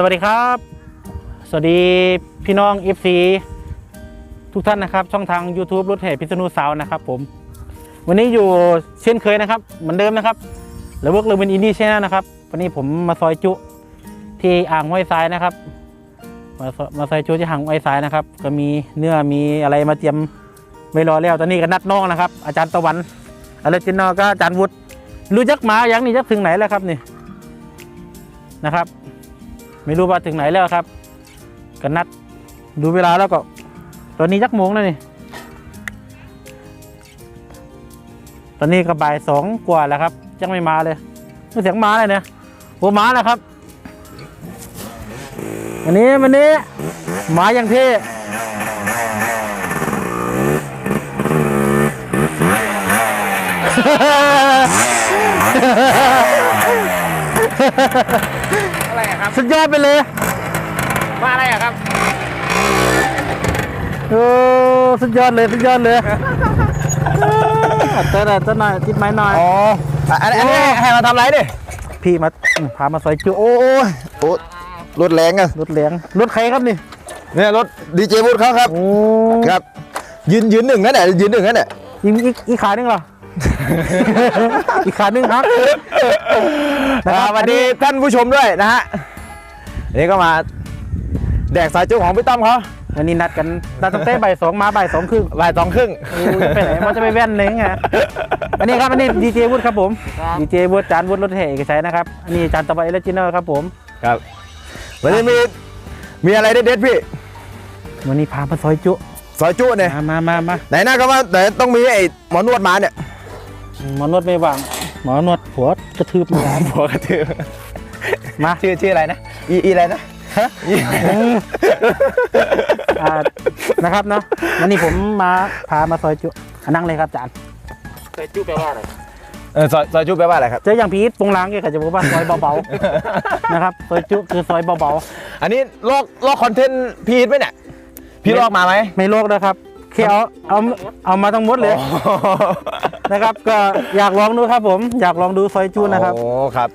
สวัสดีครับ สวัสดีพี่น้อง FC ทุกท่านนะครับ ช่องทาง YouTube รถแห่พิษณุสาวนะครับผม วันนี้อยู่เช่นเคยนะครับ เหมือนเดิมนะครับแล้วเวิร์กเลเป็นอินดี้ชแนลนะครับ วันนี้ผมมาซอยจุที่อ่างห้วยทรายนะครับ มาซอยมาซอยจุที่อ่างห้วยทรายนะครับ ก็มีเนื้อมีอะไรมาเตรียมไว้รอแล้วตอนนี้ก็นัดน้องนะครับ อาจารย์ตะวันอะไรจินนอก็อาจารย์วุฒิรู้จักหมาอย่างนี้จักถึงไหนแล้วครับนี่นะครับ ไม่รู้ว่าถึงไหนแล้วครับก็นัดดูเวลาแล้วก็ ตอนนี้จักโมงแล้วนี่ ตอนนี้ก็บ่ายสองกว่าแล้วครับ ยังไม่มาเลยไม่เสียงมาเลยเนี่ยโอ้มาแล้วครับวันนี้วันนี้หมาอย่างเท่อะไรอะ ครับสุดยอดไปเลยว่าอะไรอะครับโอ้สุดยอดเลยสุดยอดเลยเต้นหน่อยเต้นหน่อยติดไม้หน่อยอ๋ออันอันนี้ให้มาทำอะไรดิพี่มาอืมพามาซอยจุโอ้ยโอ้รถแรงอะรถเหลียงรถใครครับนี่เนี่ยรถดีเจบูดเขาครับโอ้ครับ ยืนยืนหนึ่งนั่นแหละยืนหนึ่งนั่นแหละอีกอีกอีกขาหนึ่งเหรอ อีกขาหนึ่งครับอ่าสวัสดีท่านผู้ชมด้วยนะฮะนี่ก็มาแดกสายจุของพี่ต้อมเขาวันนี้นัดกันนัดตั้งแต่บ่ายสองมาบ่ายสองครึ่งบ่ายสองครึ่งเออจะไปไหนมันจะไปแว่นเลยไงอันนี้ครับอันนี้ดีเจวุฒิครับผมดีเจวุฒิจานวุฒิรถแห่เอกชัยนะครับอันนี้จานตะวันเอเลจิเนอร์ครับผมครับวันนี้มีมีอะไรเด็ดๆพี่วันนี้พามาซอยจุซอยจุเนี่ยมามามามาไหนนะก็ว่าไหนต้องมีไอ้หมอนวดมาเนี่ย หมอนวดไม่ว่าง หมอนวดหัวกระทืบมาหัวกระตือมาชื่อชื่ออะไรนะอีอีอะไรนะฮะอีอ่านะครับเนาะวันนี้ผมมาพามาซอยจุอะนั่งเลยครับจานเคยจุแปลว่าอะไรเออซอยซอยจุแปลว่าอะไรครับเจออย่างพีทปรุงล้างแกก็จะบอกว่าซอยเบาๆนะครับซอยจุคือซอยเบาอันนี้ลอกลอกคอนเทนต์พีทไหมเนี่ยพี่ลอกมาไหมๆไม่โลกนะครับ แค่เอาเอาเอามาทั้งหมดเลยนะครับ ก็อยากลองดูครับผม อยากลองดูซอยจุนะครับโอ้ครับ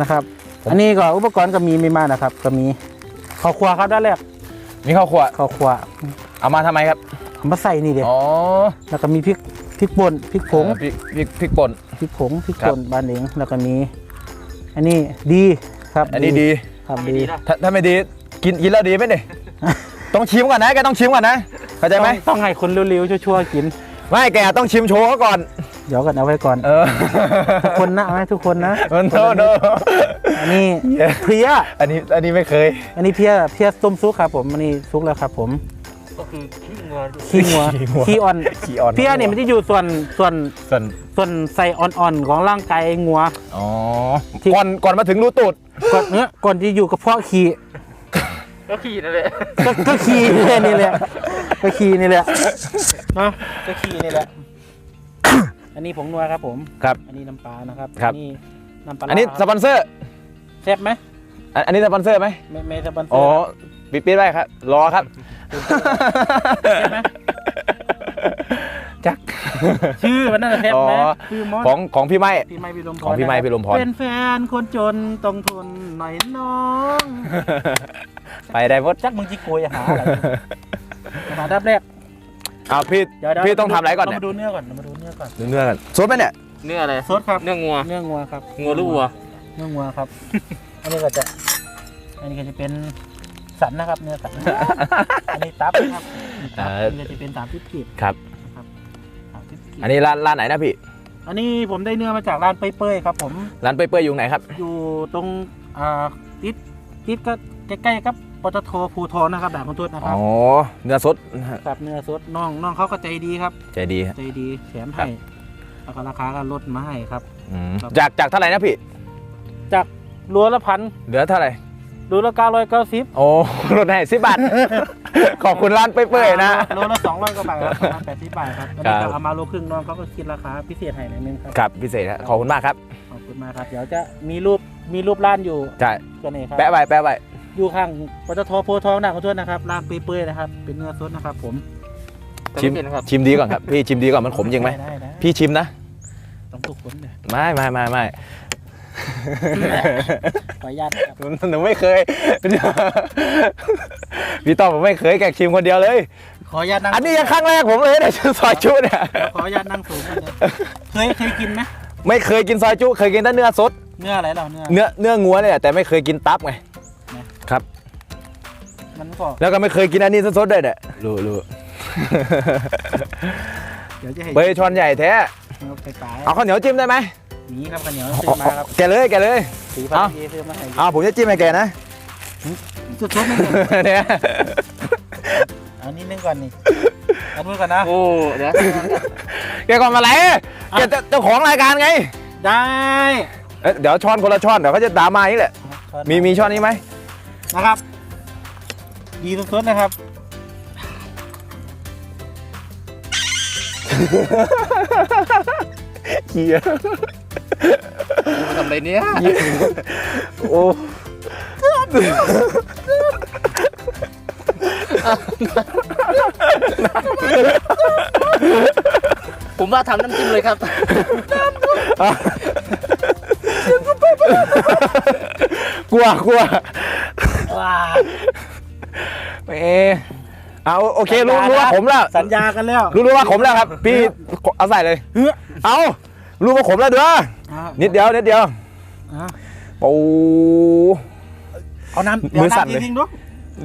นะครับ อันนี้ก็อุปกรณ์ก็มีไม่มากนะครับ ก็มีข้าวคั่วครับด้านแรกมีข้าวคั่วข้าวคั่วเอามาทำไมครับเอามาใส่นี่เด็อ๋อแล้วก็มีพริกพริกป่นพริกผงเออพริกพริกพริกป่นพริกผงพริกครับป่นบานเองแล้วก็มี อันนี้ดีครับ อันนี้ดีครับดีถ้าถ้าไม่ดีกินกินแล้วดีไหมเนี่ยต้องชิมก่อนนะแกต้องชิมก่อนนะ เข้าใจไหมต้องต้องให้คนเร็วๆชั่วๆกิน ไม่แกต้องชิมโชว์เขาก่อน เดี๋ยวกันเอาไว้ก่อน เออทุกคนนะเอาไว้ทุกคนนะโนโนอันนี้เหี้ยเพลียอันนี้อันนี้ไม่เคย อันนี้เพียเพียต้มซุปครับผมอันนี้ซุปแล้วครับผมก็คือขี้งัวขี้งัวขี้งัวขี้อ่อนขี้อ่อนเพียเนี่ยมันจะอยู่ส่วนส่วนส่วนส่วนใส่อ่อนๆของร่างกายงัวอ๋อที่ก่อนก่อนมาถึงรูตูดก่อนเนื้อก่อนที่อยู่กับเพาะขี้ ก็ขี้นั่นแหละก็ก็ขี้นี่แหละก็ขี้นี่แหละเนาะก็ขี้นี่แหละ อันนี้ผงนัวครับผม ครับ อันนี้น้ำปลานะครับครับ อันนี้น้ำปลาอันนี้สปอนเซอร์แซ่บไหมอันอันนี้สปอนเซอร์ไหมไม่ไม่สปอนเซออ๋อร์ปิดปิดไว้ครับ รอครับใช่ไหม จัก ชื่อมันน่าจะแซ่บไหมอ๋อชื่อมอสของของพี่ไม้ พี่ไม้พิรมพรของพี่ไม้นะครับพิรมพร เป็นแฟนคนจนต้องทนหน่อยน้องไปได้หมดจักมึงจิโกยหาอะไรมาดับแรกอ้าวพี่เดี๋ยวเดี๋ยวพี่ต้องทำอะไรก่อนเราเนี่ยมาดูเนื้อก่อนเรามาดูเนื้อก่อนดูเนื้อกันสดไหมเนี่ย เนื้ออะไรสดครับเนื้องัวเนื้องัวครับงัวหรือวัวเนื้องัวครับ อันนี้ก็จะ อันนี้ก็จะเป็นสันนะครับเนื้อสัน อันนี้ตับนะครับตับเอ่ออันนี้ก็จะเป็นสามพิกีบครับสามพิกีบ อันนี้ร้านร้านไหนนะพี่ อันนี้ผมได้เนื้อมาจากร้านเป้ยๆครับ ผม ร้านเปื่อยๆอยู่ไหนครับ อยู่ตรงอ่าติดติดก็ใกล้ๆครับปตทภูทรนะครับด่านคุณทวดนะคอ๋รับอเนื้อสดครับเนื้อสดน้องน้องเขาก็ใจดีครับ ใจดีฮะใจดีแถมครัให้บแล้วก็ราคาก็ลดมาให้ครับอืมครับ จากจากเท่าไหร่นะพี่ จากรัวละพัน เหลือเท่าไหร่ รัวละเก้าร้อยเก้าสิบโอ้ลดให้สิบบาท ขอบคุณร้านเปื่อยๆนะ โลละสองร้อยกว่าบาทครับประมาณแปดสิบบาทครับวันครันี้บก็เอามาโลครึ่งน้องเขาก็คิดราคาพิเศษให้หน่อยนึงครับ ครับพิเศษฮะขอบคุณมากครับขอบคุณมากครับ เดี๋ยวจะมีรูปมีรูปร้านอยู่ใช่กันเองครับแปะไว้แปะไว้อยู่ข้างปตทโพธิ์ทองนะขอโทษนะครับร้านเปื่อยๆนะครับ เป็นเนื้อสดนะครับ ผมชิมแต่ไเป็นครับชิมดีก่อนครับพี่ชิมดีก่อนมันขมจริงไหมด้ด้พี่ชิมนะต้องทุกคนเลยไม่ไม่ไม่ไม่ ขออนุญาตนะครับหนูไม่เคย พี่ต้อมผมไม่เคยแกชิมคนเดียวเลย ขออนุญาตนั่งอันนี้ยังครั้งแรกผมเลยเนี่ยชื่อซอยจุเนี่ยขออนุญาตนั่งสูงกันเลยเคยเคยกินไหมไม่เคยกินซอยจุเคยกินแต่เนื้อสด เนื้ออะไรเราเนื้อเนื้อเนื้องัวเนี่ยแต่ไม่เคยกินตับไงครับ มันก็แล้วก็ไม่เคยกินอันนี้สดๆด้วยเนี่ยรู้รู้เดี๋ยวจะให้เบยช้อนใหญ่แท้เอาไปปลายเอาข้าวเหนียวจิ้มได้ไหม นี่ครับข้าวเหนียวซื้อมาครับแกเลยแกเลยสีพันเอาธุ์ซื้อมาให้เอาผมจะจิ้มให้แกนะสุดๆไม่หมดเนี่ยเอานิดนึงก่อนนี่เอาดูก่อนนะโอ้เดี๋ยวแกก่อนมาไหนแกเจ้าเจ้าของรายการไง ได้เอ้ยเดี๋ยวช้อนคนละช้อนเดี๋ยวเขาจะด่ามาอีกแหละมีมีช้อนนี้ไหมนะครับ ดีสุดๆนะครับเฮียมา ทำอะไรเนี่ยโอ้ผมว่าทำน้ำจิ้มเลยครับกลัวกลัวว้าเออเอาโอเครู้รู้ว่าผมแล้วสัญญากันแล้วรู้รู้ว่าผมแล้วครับ พี่เอาใส่เลยเฮ้ยเอารู้ว่าผมแล้วเด้ออะ นิดเดียวนิดเดียวอะโอ้เอาน้ำมืเดี๋ยวอสั่นเลยน้ำจริงๆดู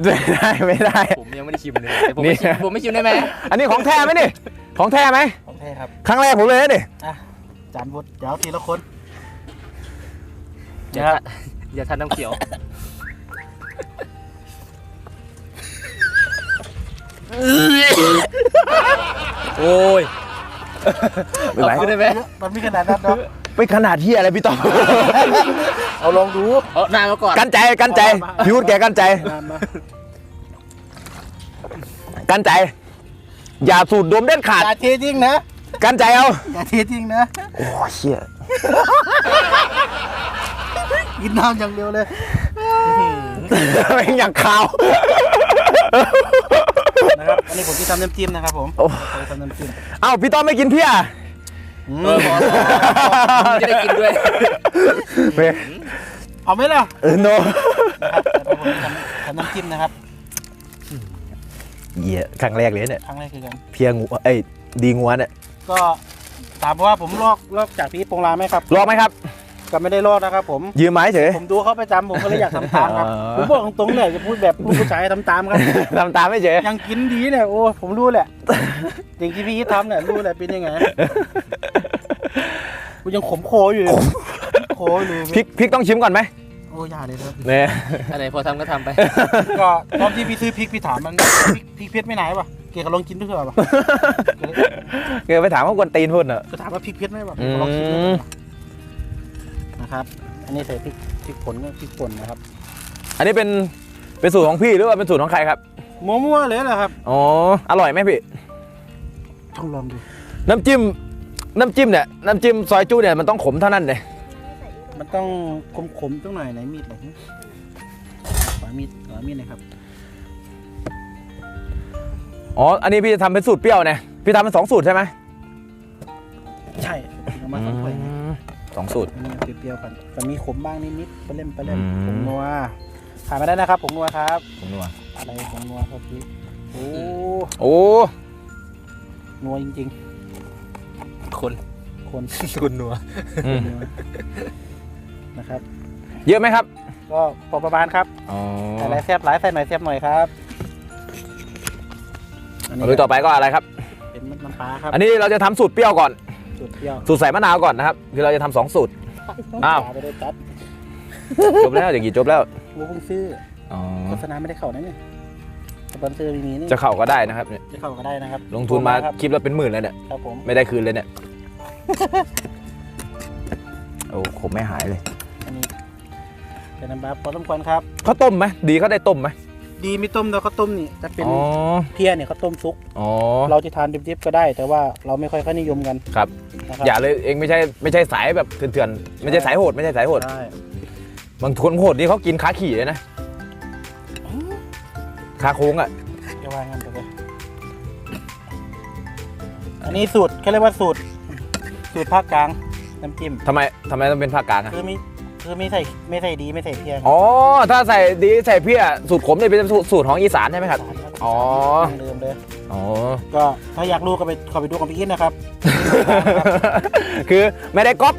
ไม่ได้ไม่ได้ ผมยังไม่ได้ชิมเลยแต่ผมไม่ชิมนี่ผมไม่ชิมได้ไหมอันนี้ของแท้ไหมนี่ ของแท้ไหมโอเคครับ ครั้งแรกผมเลยนะนี่อะจานวุฒเดี๋ยวทีละคนอย่าอย่าทานน้ำเขียวโอ้ยไม่ไหวขึ้นได้ไหมมันมีขนาดนั้นเนาะ ไปขนาดที่อะไรพี่ต้อม เอาลองดูเอาหน้ามาก่อน กันใจกันใจพี่วุฒิแกกันใจน้ำมากันใจ อย่าสูดดมเด็ดขาด อย่าเทจริงนะ กันใจเอาอย่าเทจริงนะ โอ้เชี่ยกินน้ำอย่างเดียวเลยแม่งอย่างขาวนะครับอันนี้ผมที่ทำน้ำจิ้มนะครับผมโอ้ผมจะทำน้ำจิ้มเอ้าพี่ต้อมไม่กินเพี้ยอืม เออพอผมจะได้กินด้วย เว้ยเอาไหมล่ะเออโนนะครับเดี๋ยวผมจะทำทำน้ำจิ้มนะครับเหี้ยครั้งแรกเลยเนี่ย ครั้งแรกคือกันเพียงัวเอ้ยดีงัวเนี่ยก็ถามว่าผมลอกลอกจากพี่ปงรามไหมครับ ลองไหมครับ ก็ไม่ได้ลอกนะครับผมยืมไม้เฉย ผมดูเขาประจำผมก็เลยอยากทำตามครับอ๋อผมบอกตรงๆเลยจะพูดแบบลูกผู้ชายทำตามครับ ทำตามไม่เฉยยังกินดีเนี่ยโอ้ผมรู้แหละสิ่งที่พี่ทำเนี่ยรู้แหละเป็นยังไงกูยังขมโคอยู่เลยโคอยู่เลยพริกพริกต้องชิมก่อนไหมโอ้ยาเลยครับเนี่ยอะไรพอทำก็ทำไป ก็ตอนที่พี่ซื้อพริกพี่ถามมันพริกพริกเพชรไม่ไหนปะเกก็ลองกินด้วยเหรอปะเกิดไปถามว่าคนตีนพูดเนอะก็ถามว่าพริกเพชรไหมปะอืก็ลองกินด้วยม นะครับ อันนี้ใส่พริกพริกผลก็พริกป่นนะครับอันนี้เป็นเป็นสูตรของพี่หรือว่าเป็นสูตรของใครครับมั่วๆเลยแหละครับอ๋ออร่อยไหมพี่ต้องลองดูน้ำจิ้มน้ำจิ้มเนี่ยน้ำจิ้มซอยจู้เนี่ยมันต้องขมเท่านั้นเลยมันต้องขมๆต้องหน่อยไหนมีดไหนขวามีดขวามีดหนะครับอ๋ออันนี้พี่จะทำเป็นสูตรเปรี้ยวเนี่ยพี่ทำเป็นสองสูตรใช่ไหมใช่เอามาสองถ้วยนะอืม สองสูตรอันนี้เปรี้ยวๆกันแต่มีขมบ้างนิดๆไปเล่มไปเล่มอืมผงนัวขาดไม่ได้นะครับผงนัวครับผมนัวอะไรผงนัวครับพี่โอ้โอ้นัวจริงคนๆคนคุณนัวอืมนัวนะครับ เยอะไหมครับ ก็พอประมาณครับอ๋อใส่หลายแซ่บหลายใส่หน่อยแซ่บหน่อยครับอันนี้เอาดูต่อไปก็อะไรครับ เป็นน้ำปลาครับ อันนี้เราจะทำสูตรเปรี้ยวก่อน สูตรเปรี้ยวสูตรใส่มะนาวก่อนนะครับคือเราจะทำสองสูตร อ้าวปลไปเลยตัดจบแล้วอย่างกี่จบแล้วกูเพิ่งซื้ออ๋อโฆษณาไม่ได้เข้านะเนี่ยสปอนเซอร์มีนี่จะเข้าก็ได้นะครับเนี่ยจะเข้าก็ได้นะครับลงทุนมาครับคลิปละเป็นหมื่นแล้วเนี่ยครับผมไม่ได้คืนเลยเนี่ยโอ้ผมไม่หายเลยอันนี้เป็นน้ำปลาพอสมควรครับเขาต้มไหมดีเขาได้ต้มไหม ดีไม่ต้มแต่เขาต้มนี่จะเป็นอ๋อเพี้ยเนี่ยเขาต้มซุก อ๋อเราจะทานดิบๆก็ได้ แต่ว่าเราไม่ค่อยค่อยนิยมกันครับ นะครับอย่าเลยเองไม่ใช่ไม่ใช่สายแบบเถื่อนๆไม่ใช่สายโหดไม่ใช่สายโหดใช่บางคนโหดนี่เขากินขาขี่เลยนะขาโค้งอะจะว่างั้นไปเลยอันนี้สูตรเขาเรียกว่าสูตร สูตรภาคกลางน้ำจิ้มทำไมทำไมต้องเป็นภาคกลางอะคือมี คือไม่ใส่ไม่ใส่ดีไม่ใส่เพียงอ๋อ ถ้าใส่ดีใส่เพี้ยสูตรขมเนี่ยเป็นสูตรสูตรของอีสานใช่ไหมครับ อ๋อเดิมเลย อ๋อ ก็ถ้าอยากรู้ก็ไปเข้าไปดูของพี่อินนะครับ คือไม่ได้ก๊อป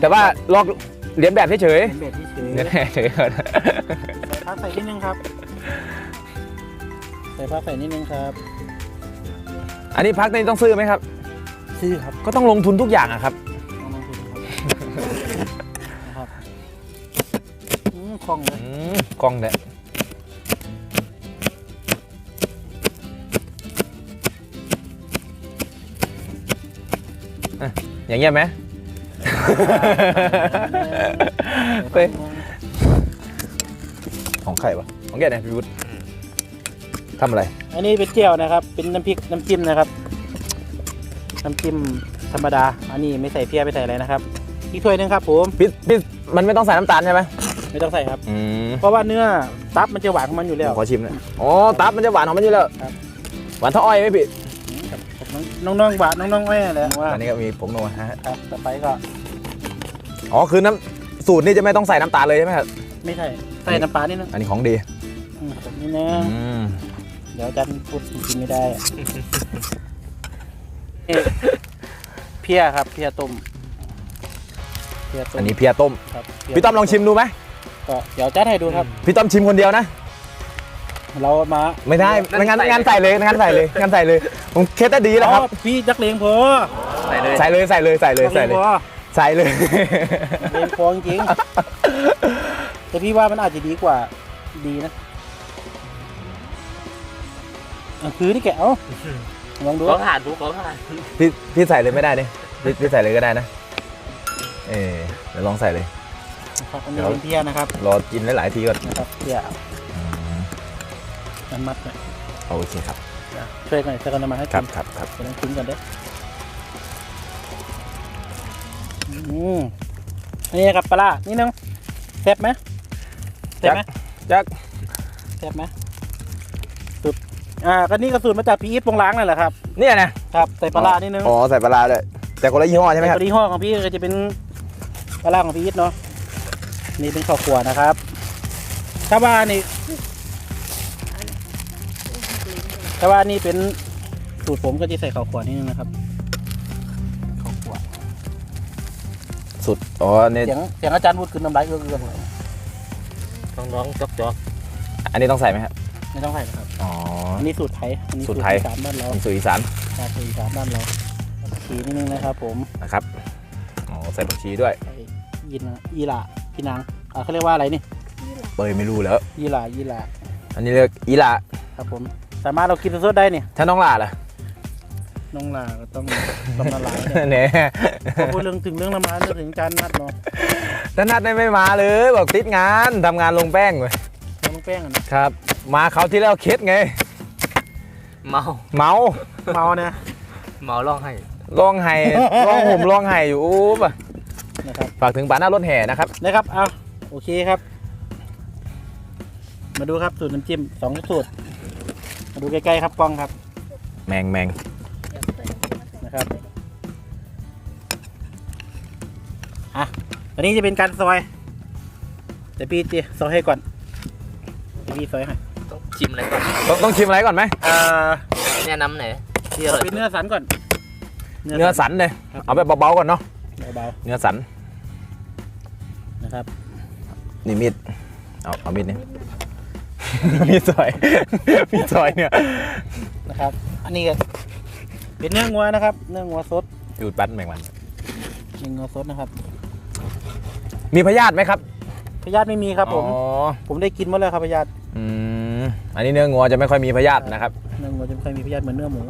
แต่ว่าลอกเลียนแบบเฉยเป็นเบ็ดที่เฉยๆเลียนแบบเฉยใส่พักใส่นิดนึงครับ ใส่พักใส่นิดนึงครับอันนี้พักนี่ต้องซื้อไหมครับ ซื้อครับ ก็ต้องลงทุนทุกอย่างอะครับ คล่องเลยอืมกล้องเนี่ยอะอย่างเงี้ยไหมไปของใครวะของแกเนี่ยพี่วุฒิทำอะไร อันนี้เป็นเจียวนะครับ เป็นน้ำพริกน้ำจิ้มนะครับ น้ำจิ้มธรรมดา อันนี้ไม่ใส่เพี้ยไม่ใส่อะไรนะครับ อีกถ้วยหนึงครับผม พี่พี่มันไม่ต้องใส่น้ำตาลใช่ไหม ไม่ต้องใส่ครับ อืมเพราะว่าเนื้อตับมันจะหวานของมันอยู่แล้วขอชิมหน่อยอ๋อตับมันจะหวานของมันอยู่แล้วครับหวานเท่าอ้อยไหมพี่น้องๆหวานน้องๆอ้อยนั่นแหละว่าอันนี้ก็มีผงนัวฮะครับต่อไปก็อ๋อคือน้ำสูตรนี่จะไม่ต้องใส่น้ำตาลเลยใช่ไหมครับไม่ใส่ใส่น้ำปลานิดนึงอันนี้ของดีอืมแบบนี้นะอืมเดี๋ยวอาจันพูดกินไม่ได้อะนี่เพียครับเพียต้มเพียต้มอันนี้เพียต้มครับเพียพี่ต้อมลองชิมดูไหม ก็เดี๋ยวจัดให้ดูครับ พี่ต้อมชิมคนเดียวนะ เรามาไม่ได้ไม่งั้นงานใส่เลยงานใส่เลยงานใส่เลยผมเคสได้ดีแล้วครับอ๋อพี่จักเลงพอใส่เลยใส่เลยใส่เลยใส่เลยใส่เลยจักพอใส่เลยเลงพอจริงๆแต่พี่ว่ามันอาจจะดีกว่าดีนะอะคือนี่แกะเอาลองดูของผ่านทุกของผ่านพี่พี่ใส่เลยไม่ได้เนี่ยพี่พี่ใส่เลยก็ได้นะ เออเดี๋ยวลองใส่เลย นะครับอันนี้เป็นเพียนะครับรอกินหลายๆทีก่อนนะครับเพียน้ำมัดเนี่ยโอเคครับช่วยกันช่วยกันน้ำมันให้ครักิบนครับครับเดี๋ยวต้องกินกันเด้ออืมอันนี้ครับปลาร้านี่นึงแซ่บไหมแซ่บไหมจักแซ่บไหมสูตรอ่าก็นี่ก็สูตรมาจากพี่อีทปงล้างนั่นแหละครับเนี่ยนะครับใส่ปลาร้านิดนึงอ๋อใส่ปลาร้าด้วยแต่คนละยี่ห้อใช่ไหมครับตัวยี่ห้อของพี่ก็จะเป็นปลาร้าของพี่อีทเนาะ นี่เป็นข้าวขัวนะครับถ้าว่านี่ถ้าว่านี่เป็นสูตรผมก็จะใส่ข้าวขัวนิดนึงนะครับข้าวขัวสุดอ๋อเนี่ยเสียงเสียงอาจารย์พูดขึ้นน้ำลายเอื้อๆเลยต้องน้องจอกจอกอันนี้ต้องใส่ไหมครับไม่ต้องใส่นะครับอ๋ออันนี้สูตรไทยอันนี้สูตรไทยอีสานบ้านเราผมสูตรอีสานชาสูตรอีสานบ้านเราขีนิดนึงนะครับ ผมนะครับอ๋อใส่ผักชีด้วยใส่ยีนายีหล่า พี่นางอ่าเขาเรียกว่าอะไรนี่เปยไม่รู้แล้ว ยีหล่ายีหล่าอันนี้เรียกอีหลาครับผม สามารถเรากินสดๆได้เนี่ยถ้าน้องหลาล่ะน้องหล่าก็ต้องต้องละลายเนี่ยเนี่ยพอพูดเรื่องถึงเรื่องน้ำมันนึกถึงจานนัดเนาะถ้านัดได้ไม่มาเลย บอกติดงานทำงานลงแป้งเว้ยน้องแป้งอะนะครับ มาเขาวที่แล้วเคสไง เมาเมา เมาเนี่ยเมาร้องให้ร้องไห้ ร้องห่มร้องไห้อยู่อู้ป่ะ นะครับฝากถึงป่าหน้ารถแห่นะครับนะครับเอาโอเคครับ มาดูครับสูตรน้ำจิ้มสองสูตร มาดูใกล้ๆครับกล้องครับ แมงแมงนะครับอะอันนี้จะเป็นการซอยแต่พี่จะซอยให้ก่อนเดี๋ยวพี่ซอยให้ต้องชิมอะไรก่อนต้องต้องชิมอะไรก่อนไหมอ่าแนะนำหน่อยที่อร่อยเป็นเนื้อสันก่อนเนื้อสันเลยครับเอาแบบเบาๆก่อนเนาะ เบาเนื้อสันๆนะครับนี่มีดเอาเอามีดนี่ มีดซอย มีดซอยเนี่ยนะครับ อันนี้ก็เป็นเนื้องัวนะครับ เนื้องัวสดดูดปั้นแมงวัน เนื้องัวสดนะครับมีพยาธิไหมครับพยาธิไม่มีครับผม อ๋อผมได้กินหมดเลยครับพยาธิอืมอันนี้เนื้องัวจะไม่ค่อยมีพยาธินะครับ เนื้องัวจะไม่ค่อยมีพยาธิเหมือนเนื้อหมู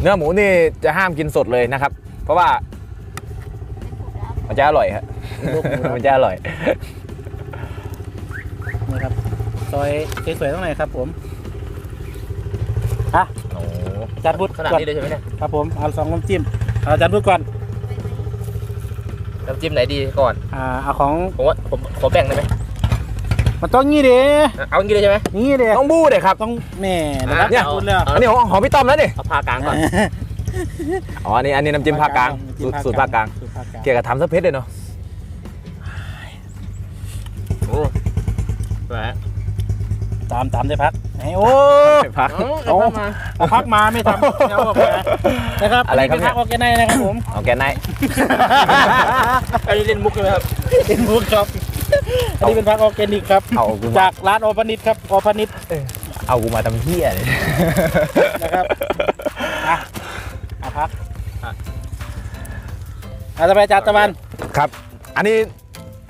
เนื้อหมูนี่จะห้ามกินสดเลยนะครับ เพราะว่า มันจะอร่อยฮะโรคหมูครับ มันจะอร่อยนะครับ ซอยสวยๆตรงไหนครับ ผมอะโอ้อาจารย์พูดขนาดก่อนนี้เลยใช่ไหมเนี่ยครับผมเอาสองน้ำจิ้มเอาอาจารย์พูดก่อนน้ำจิ้มไหนดีก่อน อ่าเอาของผมว่าผมขอแบ่งได้ไหมมันต้องงี้ดิเอาอย่างนี้เลยใช่ไหม งี้ดิต้องบู้เด็ครับ ต้องแหม่นะครับเนี่ย พูดเลยอันนี้ของของพี่ต้อมแล้วนี่เอาพากลางก่อน อ๋ออันนี้อันนี้น้ำจิ้มภาคกลางสูตรสูตรภาคกลาง สูตรภาคกลางเกี่ยวกับทำซะเผ็ดเลยเนาะแหวะตามตามได้พักไอ้โอ้พักเอ้าโอ้เอามาเอาพักมาไม่ทำเอาออกมานะครับอะไรครับนี่เป็นพักออกแกไนนะครับผมเอาแกนไนท์อันนี้เล่นมุกใช่ไหมครับเป็นมุกครับอันนี้เป็นพักออร์แกนิกครับเอากูมาจากร้านออพานิชครับออพานิชเอากูมาทำเหี้ยเลยนะครับอะอะ พักอะต่อไปจานตะวันครับ อันนี้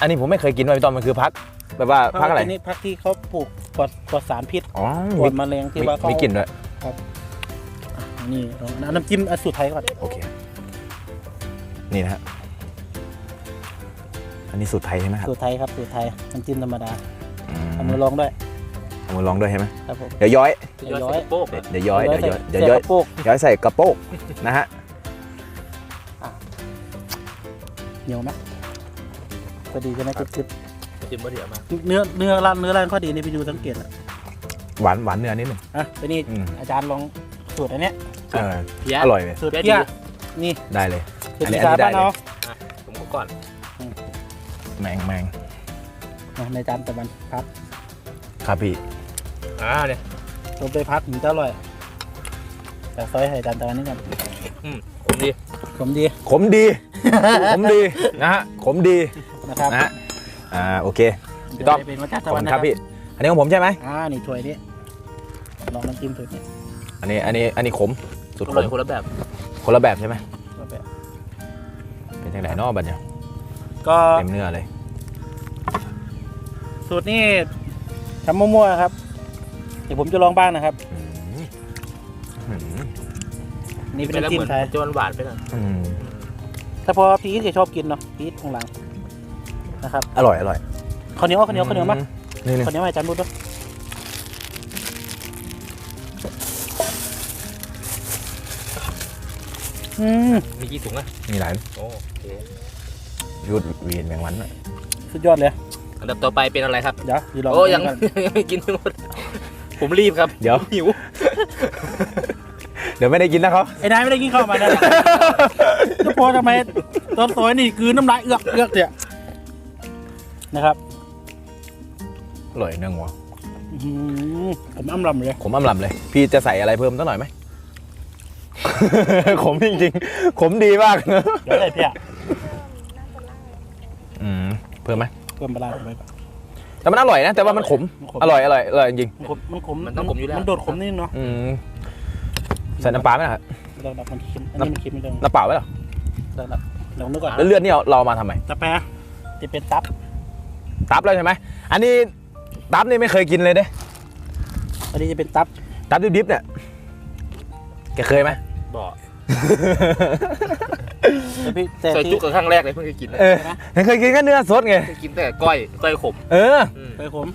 อันนี้ผมไม่เคยกินเลยพี่ต้อมมันคือพักแบบว่าพักอะไรนนี้พักที่เขาปลูกปลอดปลอดสารพิษอ๋อปลมีอดแมลงที่ว่าเขามีกลิ่นด้วยนี่ลองเอาน้ำจิ้มอันสูตรไทยก่อนโอเคนี่นะฮะอันนี้สูตรไทยใช่ไหมครับสูตรไทยครับสูตรไทยน้ำจิ้มธรรมดาอืมเอามือลองด้วย เอามือลองด้วยใช่ไหมครับผมเดี๋ยวย้อยย้อยใส่โป๊กเดี๋ยวย้อย เดี๋ยวย้อย เดี๋ยวใส่ย้อยกระโปรงย้อยใส่กระโปงนะฮะ เหนียวไหมพอดีใช่ไหมกรึบจิ้มมะเดื่อมาๆเนื้อเนื้อร้านเนื้อร้านข้อดีนี่ไปดูสังเกตอะหวานหวานเนื้อนิดหนึ่งอะไปนี่อืมอาจารย์ลองสูตรอันเนี้ยเออเพี้ย อร่อยเลยสูตรเดี๋ยวเพี้ยดีนี่ได้เลย สูตรอันนี้พิซซ่าอันนี้ได้ บ้านเราผมก็ก่อนแมงแมงอะในจานตะวันพัก ครับพี่อ่าเนี่ยลงไปพักถึงจะอร่อยแต่ซอยให้จานตะวันนี่กันผมดีผมดีขมดี ขมดีนะฮะขมดีนะครับนะฮะอ่าโอเคพี่ต้อมเดี๋ยวจะเป็นวัจขตะอบวัคุนณนะครับพี่อันนี้ของผมใช่ไหมอ่านี่ถ้วยนี้ลองน้ำจิ้มสูตรนี้อันนี้อันนี้อันนี้ขมสุดอขร่อยมคนละแบบคนละแบบใช่ไหมเอาไปเป็นจังไหนเนอกบัดเนี่ยก็เต็มเนื้อเลย สูตรนี้ ทำมั่วๆครับ เดี๋ยวผมจะลองบ้างนะครับ อืมอืมนี่เป็นเป็นแล้วน้ำจิ้เหมมือนไทยจะหวานๆไปหน่อยอืมถ้าพอพีชจะชอบกินเนาะพีชข้างหลังนะครับอร่อยอร่อยข้าวเหนียวข้าวเหนียวข้าวเหนียวมั้ยนี่นี่ข้าวเหนียวให้อาจารย์บุญด้วยอืมมีกี่ถุงอะมีหลายโอเคยูดเวียนแมงวันอะสุดยอดเลย อันดับต่อไปเป็นอะไรครับ เดี๋ยวดีลองโอ้ยังก่อนยังไม่กินไม่หมด ผมรีบครับเดี๋ยว หิว เดี๋ยวไม่ได้กินนะเขาไอ้นายไม่ได้กินข้าวมาแน่ยก็พอทำไมตอนสวยนี่คือน้ำลายเอือกเอือกเนี่ยนะครับอร่อยเนื้องัวอื้อหือผมอ้ำลำเลยขมอำลำเลย พี่จะใส่อะไรเพิ่มสักหน่อยไหม ขมจริงๆขมดีมากเดี๋ยวใส่เพี้ยอืมเพิ่มไหมเพิ่มปลาร้าเข้าไปก่อนแต่มันอร่อยนะ แต่ว่ามันขมมันขม อร่อยอร่อยอร่อยจริง มันขมมันขมมันต้องขมอยู่แล้ว มันโดดขมนิดนึงเนาะอืมใส่น้ำปลาไหมล่ะเราดับมันเค็มอันนี้มันเค็มไม่ได้น้ำเปล่าไหมล่ะเราดับลองนึกก่อนแล้วเลือดนี่เอาเราเอามาทำไมตะแปะจะเป็นตับ ตับแล้วใช่ไหมอันนี้ตับนี่ไม่เคยกินเลยเด้อันนี้จะเป็นตับ ตับดิบๆเนี่ยแกเคยไหมบอก แต่พี่แต่ใส่ที่จุกกับครั้งแรกเลยเพิ่งเคยกินนะเออเคยกินแค่เนื้อสดไง เคยกินแต่ก้อยก้อยขมเออ อืมเคยขม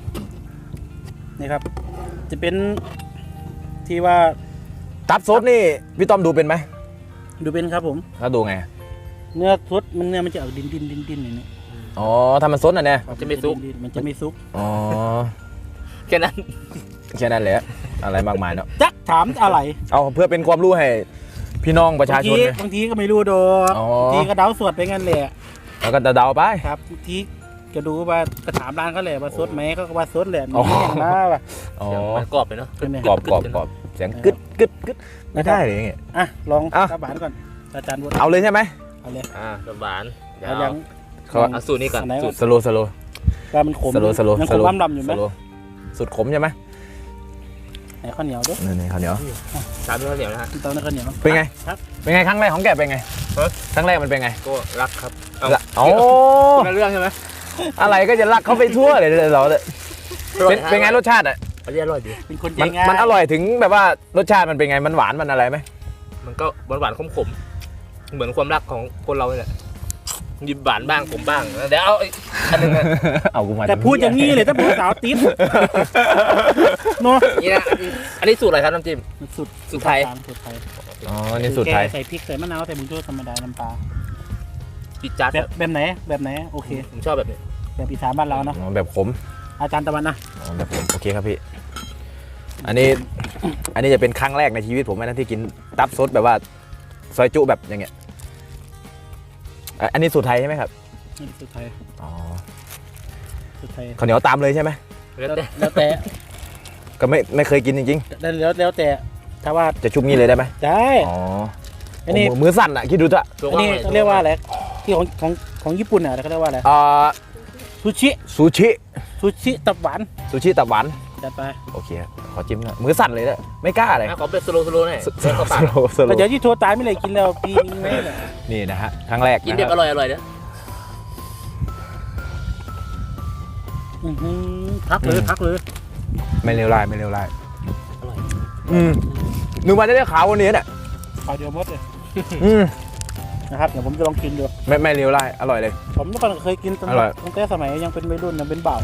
นี่ครับ จะเป็นที่ว่าตับสดนี่พี่ต้อมดูเป็นไหมดูเป็นครับผมแล้วดูไง เนื้อสดมันเนื้อมันจะออกดินดินดินดินอย่างนี้อ๋อถ้ามันสดอะเนี่ยจะไม่ซุกดินๆมันจะไม่ซุก อ๋อแค่นั้น แค่นั้นแหละ อะไรมากมายเนาะจักถามอะไร เอาเพื่อเป็นความรู้ให้ พี่น้องประชาบางชทีนไงบางทีก็ไม่รู้ดอกอ๋อ บางทีก็เดาสวดไปงั้นแหละแล้วก็เดาๆไป ครับบางทีก็ดูว่าก็ถามร้านเขาแหละว่าสดไหมเขาก็ว่าสดแหละอ๋อมีอย่างนั้นว่ะอ๋อเสียงมันกรอบเลยเนาะ ใช่ไหมกรอบกรอบกรอบเสียงกึดกึดกึดไม่ได้เลยอย่างเงี้ย อะลองอะ กระบานก่อนอาจารย์บุญเอาเลยใช่ไหมเอาเลยอ่าหวานเดี๋ยวเอายังเขาเอาสูตรนี้ก่อนอันไหนก่สูอนตรสโลสโล ว่ามันขมสโลสโลยังขมอ้ำลำอยู่ไหมสโลสุดขมใช่ไหมไห นข้าวเหนียวด้วยนี่นี่ข้าวเหนียวชามข้าวเหนียวนะฮะตอนนั้นข้าวเหนียวเป็นไงครับเป็นไงครั้งแรกของแกเป็นไงฮะครั้งแรกมันเป็นไงก็รักครับเอาละโอ้คนละเรื่องใช่ไหมอะไรก็จะรักเขาไปทั่วเลยเราเนี่ยเป็นเป็นไงรสชาติอะอันนี้อร่อยดีเป็นคนใจมันง่ายมันอร่อยถึงแบบว่ารสชาติมันเป็นไงมันหวานมันอะไรไหมมันก็หวานหวานๆขมๆเหมือนความรักของคนเราเนี่ยแหละ มีหวานบ้างขมบ้างเดี๋ยวเอาอีกอันหนึงอะเอากูมาแต่พูดอย่างนี้เลยถ้าพูดสาวติดเนาะนี่นะอันนี้อันนี้สูตรอะไรครับน้ำจิ้มมันสุดสูตรไทยสูตรไทยอ๋อนี่สูตรไทย แกใส่พริกใส่มะนาวใส่บุญชูธรรมดาน้ำปลาปิดจัดแบบแบบไหน แบบไหนโอเค ผมชอบแบบนี้แบบอีสานบ้านเราเนาะอ๋อแบบขมอาจารย์ตะวันนะอ๋อแบบขมโอเคครับพี่ อันนี้ อันนี้จะเป็นครั้งแรกในชีวิตผมนะที่กินตับซดแบบว่า ซอยจุแบบอย่างเงี้ย อะอันนี้สูตรไทยใช่ไหมครับนี่สูตรไทยอ๋อสูตรไทยข้าวเหนียวตามเลยใช่ไหมแล้วแต่แล้วแต่ก็ไม่ไม่เคยกินจริงแล้วแล้วแล้วแต่ถ้าว่าๆ จะชุบงี้เลยได้ไหมได้อ๋ออันนี้ โอ้มือสั่นอะคิดดูเถอะตัวอันนี้เขาเรียกว่าอะไรที่ของของของญี่ปุ่นอะเขาเรียกว่าอะไรอ่าซูชิซูชิซูชิตับหวานซูชิตับหวาน จัดไปโอเคครับขอจิ้มหน่อยมือสั่นเลยเนี่ยไม่กล้าเลยอะขอเป็นสโลว์สโลว์หน่อยสเดินเข้าปากโลว์สโลแต่เดี๋ยวว์ที่ทัวร์ตายไม่เลยกินแล้วปีนึงไหมเนี่ยนี่นะฮะครั้งแรกกินนะเด็บคอรับร่อยอร่อยเด้ออื้อหือพักเลยพักเลยไม่เลวร้ายไม่เลวร้ายอืมนึกว่าจะได้ขาววันนี้เนี่ยขาวเดียวหมดเลยอืมนะครับเดี๋ยวผมจะลองกินดูไม่ไม่เลวร้ายอร่อยเลย ผมเมื่อก่อนเคยกินตอนอร่อย ตั้งแต่สมัยยังเป็นวัยรุ่นยังเป็นเบา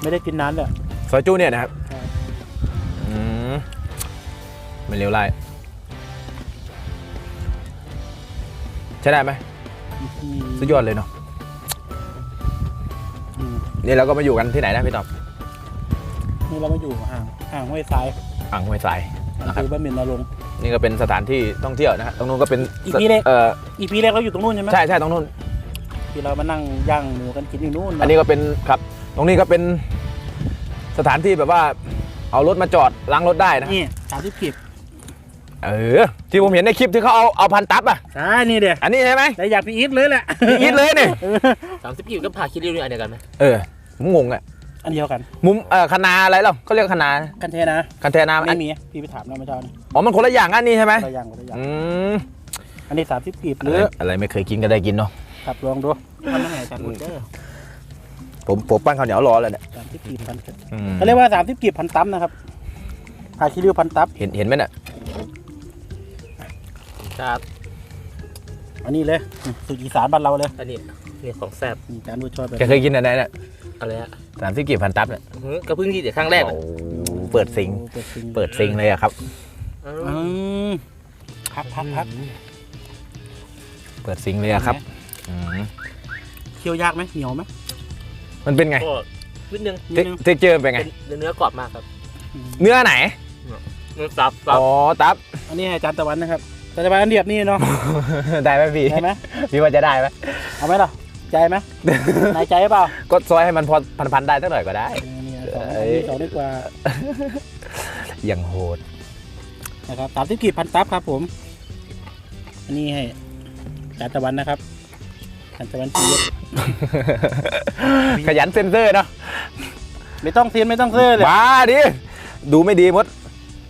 ไม่ได้กินนานเลยซอยจูเนี่ยนะครับใช่อืมไม่เลวร้ายใช่ได้ไหมอืมสุดยอดเลยเนาะอืมนี่เราก็มาอยู่กันที่ไหนนะพี่ตอบนี่เรามาอยู่ห่างห่างห้วยทรายอ่างห้วยทรายอำเภอบ้านหมิ่นนรงค์นี่ก็เป็นสถานที่ท่องเที่ยวนะฮะตรงนู้นก็เป็นอีกที่เล็กเอออีพีแรกเราอยู่ตรงนู้นใช่ไหมใช่ใช่ตรงนู้นที่เรามานั่งย่างหมูกันกินอยู่นู้นอันนี้ก็เป็นครับ ตรงนี้ก็เป็นสถานที่แบบว่า เอารถมาจอดล้างรถได้นะนี่สามสิบขีดเออที่ผมเห็นในคลิปที่เขาเอาเอาพันตับอะใช่นี่เดียอันนี้ใช่ไหมแต่อยากพี่อีทเลยแหละพี่อีทเลยเนี่ยสามสิบกิโลก็พาคิดเรื่องนี้อันเดียวกันไหมเออผมงงอะอันเดียวกัน มุมเอ่อคณาอะไรหรอเขาเรียกคณากันเทนะคันเทนาอัไม่นมีพี่ไปถามเราเมื่อเช้านี่อ๋อมันคนละอย่างอันนี้ใช่ไหมตัวอย่างตัวอย่างอืมอันนี้สามสิบขีดหอะรืไรออะไรไม่เคยกินก็ได้กินเนาะขับลองดูมันไม่ไหนจัดหมดเด้อ ผมผมปั้นข้าวเหนียวรอเลยเนี่ยสามสิบขีดพันอืมเขาเรียกว่าสามสิบกีบพันตับนะครับอาคิริวพันตับ เห็นเห็นไหมน่ะครับอันนี้เลยสุดอีสานบ้านเราเลยอันนี้นี่ของแซ่บนี่จานบูชอยแบบแกเคยกินอันไหนเนี่ยอะไรฮะสามสิบกี่พันตับเนี่ยอื้อหือก็เพิ่งกินแต่ครั้งแรกโอ้อะเปิดซิงเปิดซิงเปิดซิงเลยอะครับ อือืมมพักพักพักเปิดซิงเลยอะครับอืมเคี่ยวยากไหมเหนียวไหม มันเป็นไงก็นิดนึงนิเทดนึงเทคเจอร์เป็นไง เป็นเนื้อกรอบมากครับเนื้อไหนเนื้อสับสับอ๋อตับ อันนี้ให้จานตะวันนะครับจานตะวันอันเดียบนี่เนาะได้ไหมพี่ได้ไหมพี่ว่าจะได้ไหมเอาไหมล่ะใจไหมนายใจเปล่าก็ซอยให้มันพอพันๆได้สักหน่อยก็ได้นี่สองอันนี้สองดีกว่าอย่างโหดนะครับสามสิบกีบพันตับครับผม อันนี้ให้จานตะวันนะครับ จานตะวันปีดขยันเซ็นเซอร์เนาะไม่ต้องเซียนไม่ต้องเสื้อเลยมาดิดูไม่ดีมด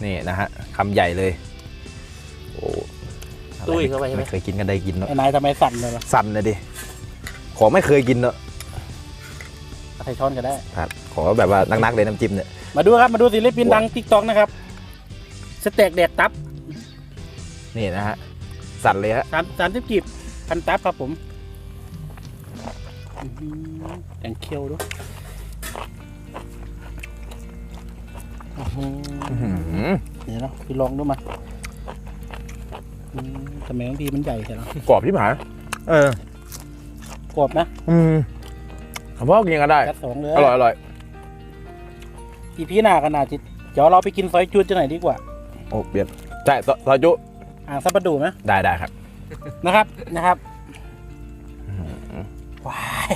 นี่นะฮะคำใหญ่เลยโอ้อะไรตุ้ยเข้าไปใช่ไหมไม่เคยกินก็ได้กินเนาะไอ้นายทำไมสั่นเลยล่ะสั่นเลยดิของไม่เคยกินเนาะใส่ช้อนก็ได้ครับขอแบบว่านักๆเลยน้ำจิ้มเนี่ยมาดูครับมาดูศิลปินดังทิกตอกนะครับสเต็กแดกตับนี่นะฮะสั่นเลยฮะสามสามสิบกีบพันตับครับผมอื้อหือ แองเคียวด้วยอื้อหืออื้อหือเดี๋ยวนะพี่ลองดูมาอืมทำไมบางทีมันใหญ่ใช่ไหมกรอบที่หมายเออกรอบนะ อืมผมว่ากินกันได้กัดสองเลยอร่อยอร่อยอีพีหน้ากันนาจิเดี๋ยวเราไปกินซอยจุดจะไหนดีกว่า โอ้เปลี่ยนใช่ซซอยจุอ่างซับปะดูไหมได้ได้ครับ นะครับนะครับ ว้าย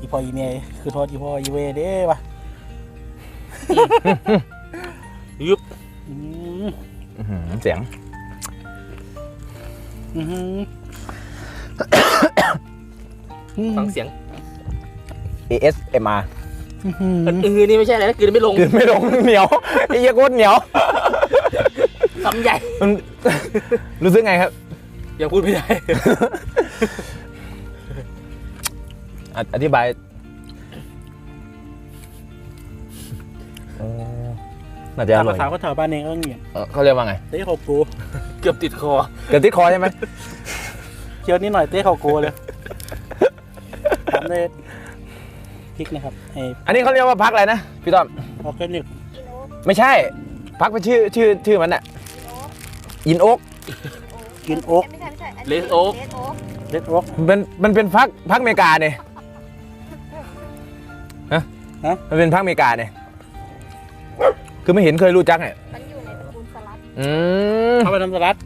อีพออีเมย์คือโทษอีพออีเวเด้วะยุบอืมอื้อหือเสียงอื้อหืออืมฟังเสียง ASMR อื้อหืออันอื่นนี่ไม่ใช่อะไรนะกินไม่ลงกินไม่ลง เหนียวไอ้เหี้ยโคตรเหนียวคำใหญ่มันรู้สึกไงครับ ยังพูดไม่ได้ ออธิบายอ๋อน่าจะอตามร่อภายษาเขาแถวบ้านเองก็เงียบเอ่อเขาเรียกว่าไงเต้เขาโกเกือบติดคอ เกิดที่คอใช่ไหมเคี้ยวนิดหน่อยเต้เขาโกเลยตามด้วยพริกนะครับไอ้อันนี้เขาเรียกว่าพักอะไรนะพี่ต้อม ออร์แกนิกไม่ใช่ พักเป็นชื่อชื่อชื่อมันอะอินโอ๊กกินโอ๊กไม่ใช่ไม่ใช่นเลนี้สโอ๊กเลสโอ๊ก เลดโอ๊กมันมันเป็นพักพักอเมริกาเนี่ย ฮะฮะ มันเป็นพักอเมริกาเนี่ย คือไม่เห็นเคยรู้จักเนี่ยมันอยู่ในตระกูลสลัดอืมเข้าไปทำสลัด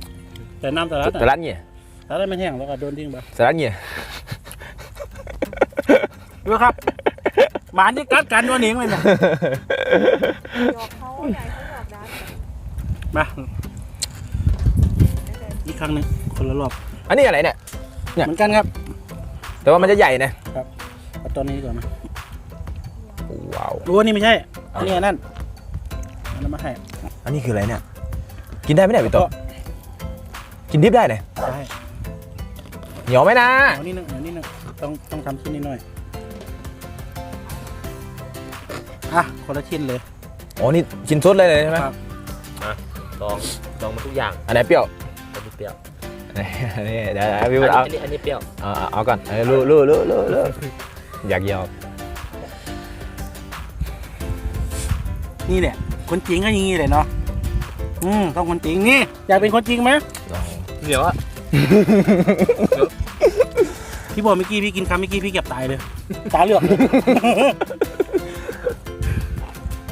แต่น้ำสลัดสลัดเงี้ยสลัดมันแห้งแล้วก็โดนทิ้งไปสลัดเงี้ยดูครับ หมาที่กัดกันตัวนี้เลยนะหยอกเขาใหญ่เขาหยอกดันมาอีกครั้งหนึงคนละรอบอันนี้อะไรเนี่ย เนี่ย เหมือนกันครับ แต่ว่ามันจะใหญ่นะ เอาตัวนี้ก่อนนะ ว้าวรู้ว่านี่ไม่ใช่ อันนี้อันนั่นอันนั้นมาให้อันนี้คืออะไรเนี่ย กินได้ไหมเนี่ยพี่โตกินดิบได้เนี่ยได้เหนียวไหมนะ เอานี่นึงเอานี่นึงต้องต้องทำชิ้นนี้หน่อยอะคนละชิ้นเลยโอ้นี่ชิ้นสดเลยเลยใช่ไหมครับ ลองลองมาทุกอย่างอันไหนเปรี้ยว อันนี้เปรี้ยวอันนี้เดี๋ยวเดี๋ยวอันพี่นี้เอาอันนี้อันนี้เปรี้ยว เอาเอาเอาก่อนเออรู้รู้รู้รู้รู้อยากยอม นี่แหละ คนจริงก็อย่างนี้เลยเนาะอืมต้องคนจริงนี่อยากเป็นคนจริงไหมเหนียวอะพี่บอกเมื่อกี้พี่กินคำเมื่อกี้พี่เก็บตายเลยตาเหลือกเลย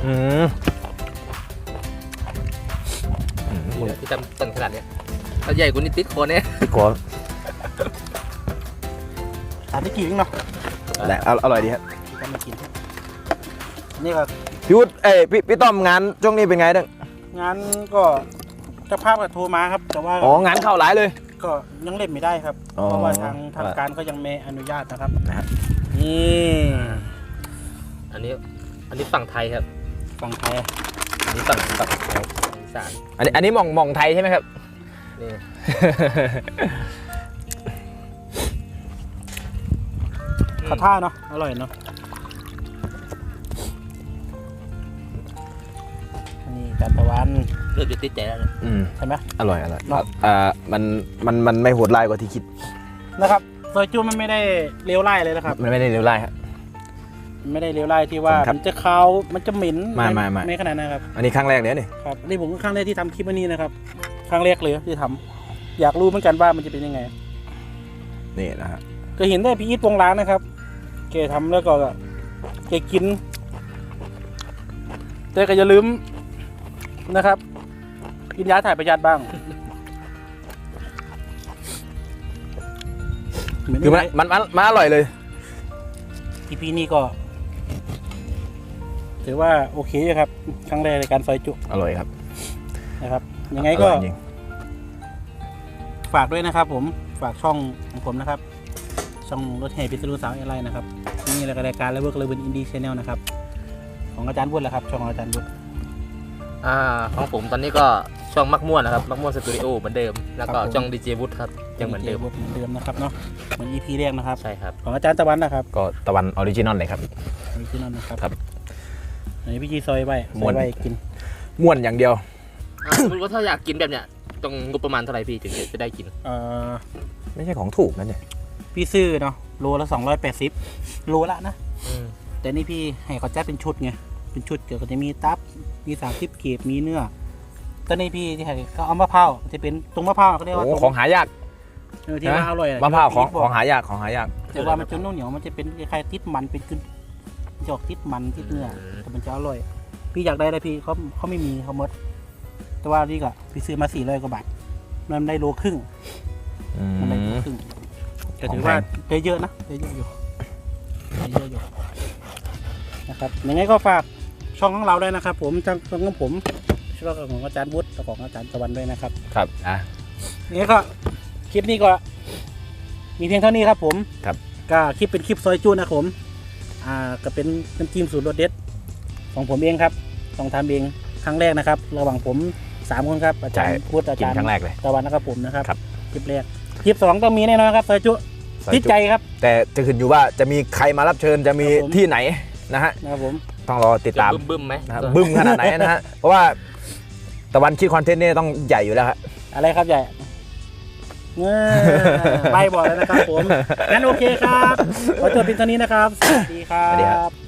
อืมนี่แหละที่ทำต้นขนาดเนี้ยถ้าใหญ่กว่านี้ติดคอเนี่ยพี่กอนตามที่กี่เองเนาะแหละอร่อยดีครับพี่ก็ไม่กินนี่ก็ พี่วุฒิเอ้ยพี่พี่ต้อมงานช่วงนี้เป็นไงดังงานก็เจ้าภาพก็โทรมาครับ แต่ว่าอ๋องานเข้าหลายเลย ก็ยังเล่นไม่ได้ครับ อ๋อ เพราะว่าทางทางการก็ยังไม่อนุญาตนะครับนะฮะนี่อันนี้ อันนี้ฝั่งไทยครับ ฝั่งไทยอันนี้ฝั่งฝั่งอีสานอันนี้อันนี้หมองหมองไทยใช่ไหมครับ นี่ข้าวท่าเนาะอร่อยเนาะ จันตะวันเริ่มจะติดใจแล้วเนี่ยอืมใช่ไหม อร่อยอร่อยเนอะอ่ามันมันมันไม่โหดร้ายกว่าที่คิด นะครับซอยจูมันไม่ได้เลวไล่เลยนะครับ มันไม่ได้เลวร้ายครับไม่ได้เลวไล่ที่ว่าครับมันจะคาวมันจะเหม็นไม่ไม่ไม่ไม่ขนาดนั้นครับ อันนี้ครั้งแรกเลยนี่ครับนี่ผมก็ครั้งแรกที่ทำคลิปอันนี้นะครับ ครั้งแรกเลยที่ทำอยากรู้เหมือนกันว่ามันจะเป็นยังไง นี่นะฮะก็เห็นได้พี่อีทวงร้านนะครับแกทำแล้วก็แกกิน แต่ก็อย่าลืม นะครับ กินยาถ่ายประหยัดบ้างเหมือนคือมันมันมันมันอร่อยเลยทีพีนี่ก็ ถือว่าโอเคอยู่ครับ ครั้งแรกในการซอยจุ อร่อยครับ นะครับ ยังไงก็ อร่อยจริง ฝากด้วยนะครับ ผมฝากช่องของผมนะครับ ช่องรถแห่พิษณุสาวแอร์ไลน์นะครับนี่รายการและเวิร์กเลเวนอินดี้ชแนลนะครับ ของอาจารย์บุญแหละครับ ช่องของอาจารย์บุญ อ่าของผมตอนนี้ก็ช่องมักม่วนนะครับมักม่วนสตูดิโอเหมือนเดิม แล้วก็ช่องดีเจวุฒิครับยังเหมือนเดิม เหมือนเดิมนะครับเนาะเหมือน EP แรกนะครับ ใช่ครับ ของอาจารย์ตะวันนะครับก็ตะวันออริจินอลเลยครับนี่ที่นั่นนะครับครับอันนี้พี่จีซอยไว้ซม้อวยน ไว้กินม่วนอย่างเดียว อ่าสมมติว่าถ้าอยากกินแบบเนี้ยต้องงบประมาณเท่าไหร่พี่ถึงจะได้กิน เอ่อไม่ใช่ของถูกนะเนี่ยพี่ซื้อเนาะโลละสองร้อยแปดสิบโลละนะอืมแต่นี่พี่ให้เขาจัดเป็นชุดไง เป็นชุดเกี่ยวกับจะมีตับ มีสามสิบกีบมีเนื้อตอนนี้พี่ที่ให้เขาเอามะพร้าวจะเป็นตรงมะพร้าวเขาเรียกว่าโอ้ตรงของหายากเออที่ว่าอร่อยอะมะพร้าวของที่ของหายากของหายากแต่ว่ามันจะนุ่มเหนียวมันจะเป็นคล้ายๆติดมันเป็นกึนจอกติดมันติดเนื้อแต่มันจะอร่อย พี่อยากได้เลยพี่เขาเขาไม่มีเขาหมด แต่ว่านี่ก็พี่ซื้อมาสี่ร้อยกว่าบาทมันได้โลครึ่งอืมันได้โลมครึ่งแต่ของถือว่าแพงได้เยอะนะได้เยอะอยู่ได้เยอะอยู่นะครับยังไงก็ฝาก ช่องของเราด้วยนะครับ ผมช่องของผมช่องของอาจารย์วุฒิและของอาจารย์ตะวันด้วยนะครับ ครับอะยังไงก็คลิปนี้ก็ มีเพียงเท่านี้ครับ ผมครับ ก็คลิปเป็นคลิปซอยจูนะครับผม อ่าก็เป็นน้ำจิ้มสูตรรสเด็ด ของผมเองครับต้องทำเองครั้งแรกนะครับ ระหว่างผมสามคนครับอาจารย์พุทธอากินจารย์ครั้งแรกเลยตะวันนะครับผมนะครับครับ คลิปแรกคลิปสองต้องมีแน่นอนครับซอยจุซอยติดจุใจครับ แต่จะขึ้นอยู่ว่าจะมีใครมารับเชิญจะมีครับผม ที่ไหนนะฮะ นะครับผม ต้องรอติดตามบึ้มบึ้มๆไหมนะครับบึ้มขนาดไหนนะฮะ เพราะว่าตะวันคิดคอนเทนต์นี่ต้องใหญ่อยู่แล้วครับ อะไรครับใหญ่เงอใบบอกแล้วนะครับผม งั้นโอเคครับ ขอจบเพียงเท่านี้นะครับ สวัสดีครัสวัสดีครับ บ